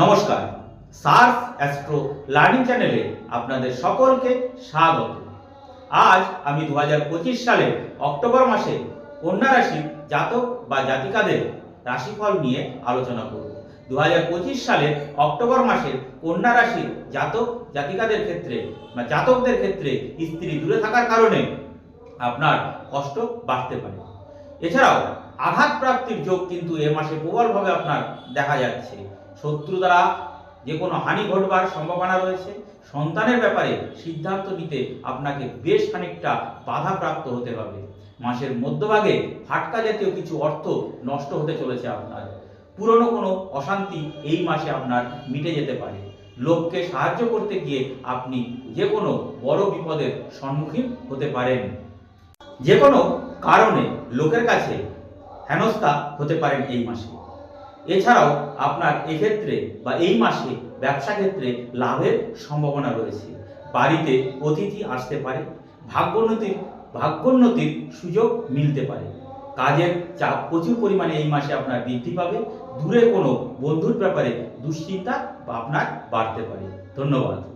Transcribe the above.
নমস্কার। SARS astro learning চ্যানেলে আপনাদের সকলকে স্বাগত। আজ আমি দু হাজার পঁচিশ সালে অক্টোবর মাসে কন্যা রাশির জাতক বা জাতিকাদের রাশিফল নিয়ে আলোচনা করব। দু সালের অক্টোবর মাসের কন্যা রাশির জাতক, জাতিকাদের ক্ষেত্রে বা জাতকদের ক্ষেত্রে স্ত্রী দূরে থাকার কারণে আপনার কষ্ট বাড়তে পারে। এছাড়াও আঘাত প্রাপ্তির যোগ কিন্তু এ মাসে প্রবলভাবে আপনার দেখা যাচ্ছে। শত্রু দ্বারা যে কোনো হানি ঘটবার সম্ভাবনা রয়েছে। সন্তানের ব্যাপারে সিদ্ধান্ত নিতে আপনাকে বেশ খানিকটা বাধাপ্রাপ্ত হতে হবে। মাসের মধ্যভাগে ফাটকা জাতীয় কিছু অর্থ নষ্ট হতে চলেছে আপনার। পুরনো কোনো অশান্তি এই মাসে আপনার মিটে যেতে পারে। লোককে সাহায্য করতে গিয়ে আপনি যে কোনো বড় বিপদের সম্মুখীন হতে পারেন। যে কোনো কারণে লোকের কাছে হেনস্থা হতে পারেন এই মাসে। এছাড়াও আপনার এক্ষেত্রে বা এই মাসে ব্যবসা ক্ষেত্রে লাভের সম্ভাবনা রয়েছে। বাড়িতে অতিথি আসতে পারে, ভাগ্যোন্নতির ভাগ্যোন্নতির সুযোগ মিলতে পারে। কাজের চাপ প্রচুর পরিমাণে এই মাসে আপনার বৃদ্ধি পাবে। দূরে কোনো বন্ধুর ব্যাপারে দুশ্চিন্তা আপনার বাড়তে পারে। ধন্যবাদ।